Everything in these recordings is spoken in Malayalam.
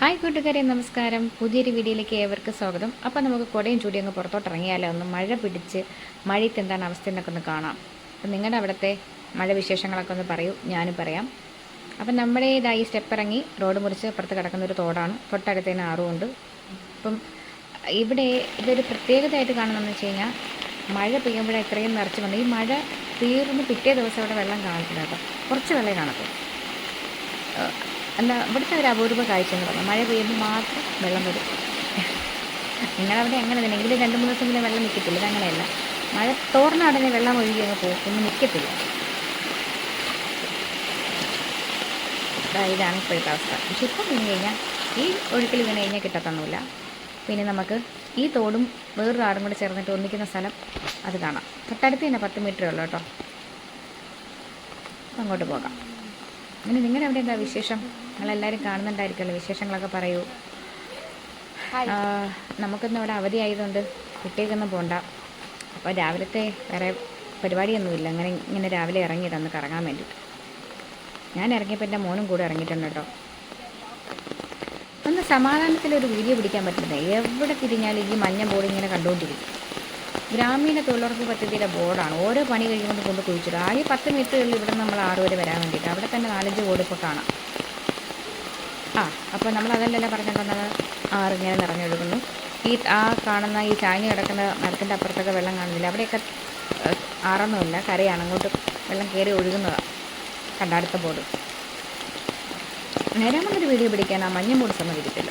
ഹായ് കൂട്ടുകാരെ നമസ്കാരം. പുതിയൊരു വീഡിയോയിലേക്ക് ഏവർക്ക് സ്വാഗതം. അപ്പോൾ നമുക്ക് കുടയും ചൂടി അങ്ങ് പുറത്തോട്ട് ഇറങ്ങിയാലോ ഒന്ന് മഴ പിടിച്ച് മഴയത്ത് എന്താണ് അവസ്ഥ എന്നൊക്കെ ഒന്ന് കാണാം. അപ്പം നിങ്ങളുടെ അവിടുത്തെ മഴ വിശേഷങ്ങളൊക്കെ ഒന്ന് പറയൂ ഞാനും പറയാം. അപ്പം നമ്മുടെ ഇതായി സ്റ്റെപ്പ് ഇറങ്ങി റോഡ് മുറിച്ച് അപ്പുറത്ത് കിടക്കുന്ന ഒരു തോടാണ്. തൊട്ടടുത്ത് തന്നെ ആറുമുണ്ട് അപ്പം ഇവിടെ ഇതൊരു പ്രത്യേകതയായിട്ട് കാണുന്നതെന്ന് വെച്ച് കഴിഞ്ഞാൽ മഴ പെയ്യുമ്പോഴേ ഇത്രയും നിറച്ച് വന്നു ഈ മഴ തീർന്ന് പിറ്റേ ദിവസം അവിടെ വെള്ളം കാണത്തില്ല കേട്ടോ. കുറച്ച് വെള്ളം കാണത്തുള്ളൂ. എന്താ ഇവിടുത്തെ ഒരു അപൂർവ കാഴ്ച എന്ന് പറഞ്ഞാൽ മഴ പെയ്യുമ്പോൾ മാത്രം വെള്ളം വരും. നിങ്ങളവിടെ അങ്ങനെ തന്നെ എങ്കിലും രണ്ട് മൂന്ന് ദിവസം പിന്നെ വെള്ളം നിൽക്കത്തില്ല ഇതങ്ങനെയല്ല മഴ തോർന്ന ഉടനെ വെള്ളം ഒഴുകി അങ്ങ് പോകും. ഒന്നും നിൽക്കത്തില്ല ഇതാണ് ഇപ്പോഴത്തെ അവസ്ഥ. പക്ഷെ ഇപ്പം വീണ് കഴിഞ്ഞാൽ ഈ ഒഴുക്കിൽ വീണ് കഴിഞ്ഞാൽ കിട്ടത്തൊന്നുമില്ല. പിന്നെ നമുക്ക് ഈ തോടും വേറൊരു ആടും കൂടെ ചേർന്നിട്ട് ഒന്നിക്കുന്ന സ്ഥലം അത് കാണാം. തൊട്ടടുത്ത് തന്നെ പത്ത് മീറ്ററേ ഉള്ളൂ കേട്ടോ. അങ്ങോട്ട് പോകാം. അങ്ങനെ നിങ്ങളുടെ അവിടെ എന്താ വിശേഷം? നിങ്ങളെല്ലാവരും കാണുന്നുണ്ടായിരിക്കുമല്ലോ വിശേഷങ്ങളൊക്കെ പറയൂ. നമുക്കിന്ന് ഇവിടെ അവധി ആയതുകൊണ്ട് കുട്ടികൾക്കൊന്നും പോകണ്ട അപ്പോൾ രാവിലത്തെ വേറെ പരിപാടിയൊന്നുമില്ല. അങ്ങനെ ഇങ്ങനെ രാവിലെ ഇറങ്ങിയതൊന്ന് കറങ്ങാൻ വേണ്ടിയിട്ട് ഞാൻ ഇറങ്ങിയപ്പോൾ എന്റെ മോനും കൂടെ ഇറങ്ങിയിട്ടുണ്ട് കേട്ടോ. ഒന്ന് സമാധാനത്തിലൊരു വീഡിയോ പിടിക്കാൻ പറ്റുന്നത് എവിടെ തിരിഞ്ഞാലും ഈ മഞ്ഞ ബോർഡ് ഇങ്ങനെ കണ്ടുകൊണ്ടിരിക്കും. ഗ്രാമീണ തൊഴിലുറപ്പ് പദ്ധതിയുടെ ബോർഡാണ് ഓരോ പണി കഴിയുമ്പോൾ കൊണ്ട് കുഴിച്ചിടും. ആകെ പത്ത് മീറ്ററുകളിൽ ഇവിടെ നമ്മൾ ആറ് വരെ വരാൻ വേണ്ടിയിട്ട്. അവിടെ തന്നെ നാലഞ്ച് ബോർഡ് ഇപ്പോൾ കാണാം. ആ അപ്പോൾ നമ്മൾ അതല്ലല്ലോ പറഞ്ഞിട്ടുള്ളത് ആ ഇറങ്ങിയാൽ നിറഞ്ഞൊഴുകുന്നു. ഈ ആ കാണുന്ന ഈ ചാഞ്ഞ് കിടക്കുന്ന മരത്തിന്റെ അപ്പുറത്തൊക്കെ വെള്ളം കാണുന്നില്ല. അവിടെയൊക്കെ ആറൊന്നുമില്ല. കരയാണ്. അങ്ങോട്ട് വെള്ളം കയറി ഒഴുകുന്നതാണ് കണ്ട ബോർഡ്. നേരാമൊന്നൊരു വീഡിയോ പിടിക്കാൻ ആ മഞ്ഞ ബോർഡ് സമ്മതിക്കത്തില്ല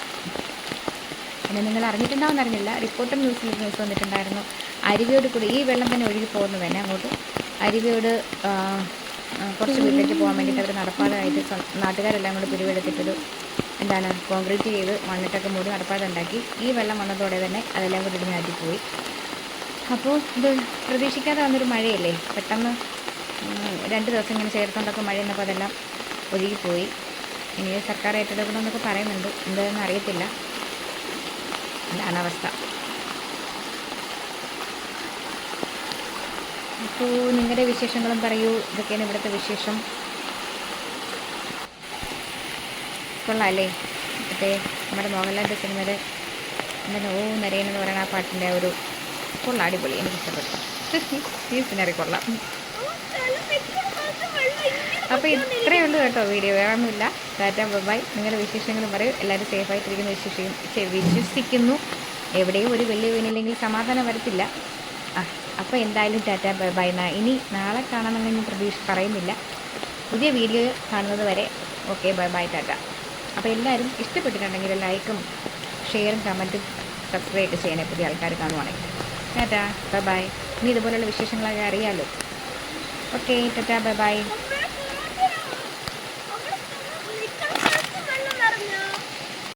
പിന്നെ നിങ്ങൾ അറിഞ്ഞിട്ടുണ്ടാവും അറിഞ്ഞില്ല റിപ്പോർട്ടും ന്യൂസിൽ ന്യൂസ് വന്നിട്ടുണ്ടായിരുന്നു. അരുവിയോട് കൂടി ഈ വെള്ളം തന്നെ ഒഴുകി പോകുന്നത് തന്നെ അങ്ങോട്ട്. അരുവിയോട് കുറച്ച് വീട്ടിലേക്ക് പോകാൻ വേണ്ടിയിട്ട് അവർ നടപ്പാടായിട്ട് നാട്ടുകാരെല്ലാം കൂടി പിരിവെടുത്തിട്ടൊരു എന്താണ് കോൺക്രീറ്റ് ചെയ്ത് മണ്ണിട്ടൊക്കെ മൂടി നടപ്പാത ഉണ്ടാക്കി ഈ വെള്ളം വന്നതോടെ തന്നെ അതെല്ലാം കൂടി ഇടിഞ്ഞ് പോയി അപ്പോൾ ഇത് പ്രതീക്ഷിക്കാതെ വന്നൊരു മഴയല്ലേ? പെട്ടെന്ന് രണ്ട് ദിവസം ഇങ്ങനെ ചേർത്തുകൊണ്ടൊക്കെ മഴ എന്നപ്പോൾ അതെല്ലാം ഒഴുകിപ്പോയി. ഇനി സർക്കാർ ഏറ്റെടുക്കണമെന്നൊക്കെ പറയുന്നുണ്ട്. എന്താണെന്ന് അറിയത്തില്ല. ഇതാണ് അവസ്ഥ. അപ്പോൾ നിങ്ങളുടെ വിശേഷങ്ങളും പറയൂ. ഇതൊക്കെയാണ് ഇവിടുത്തെ വിശേഷം. കൊള്ളാം അല്ലേ നമ്മുടെ മോഹൻലാലിന്റെ സിനിമയുടെ എന്താണ് ഓ നരയൻ പറയുന്ന ആ പാട്ടിന്റെ ഒരു കൊള്ളാം അടിപൊളി. എനിക്ക് ഇഷ്ടപ്പെട്ടു. ഈ സിനറി കൊള്ളാം. അപ്പോൾ ഇത്രയേ ഉള്ളൂ കേട്ടോ വീഡിയോ. വേറൊന്നുമില്ല ടാറ്റാ ബൈ നിങ്ങളുടെ വിശേഷങ്ങളും പറയൂ. എല്ലാവരും സേഫായിട്ടിരിക്കുന്നു വിശ്വസിക്കും ചെ- വിശ്വസിക്കുന്നു. എവിടെയും ഒരു വലിയ വീണില്ലെങ്കിൽ സമാധാനം വരത്തില്ല. ആ. അപ്പോൾ എന്തായാലും ടാറ്റ ബൈ ബൈ എന്നാ ഇനി നാളെ കാണണമെന്ന് ഞാൻ പ്രതീക്ഷ പറയുന്നില്ല. പുതിയ വീഡിയോ കാണുന്നത് വരെ ഓക്കെ ബൈ ബൈ ടാറ്റ. അപ്പോൾ എല്ലാവരും ഇഷ്ടപ്പെട്ടിട്ടുണ്ടെങ്കിൽ ലൈക്കും ഷെയറും കമന്റും സബ്സ്ക്രൈബ് ചെയ്യാനേ പുതിയ ആൾക്കാർ കാണുവാണെങ്കിൽ. Tata bye bye. ഇനി ഇതുപോലുള്ള വിശേഷങ്ങളൊക്കെ അറിയാമല്ലോ ഓക്കെ ടാറ്റ ബൈ ബൈ.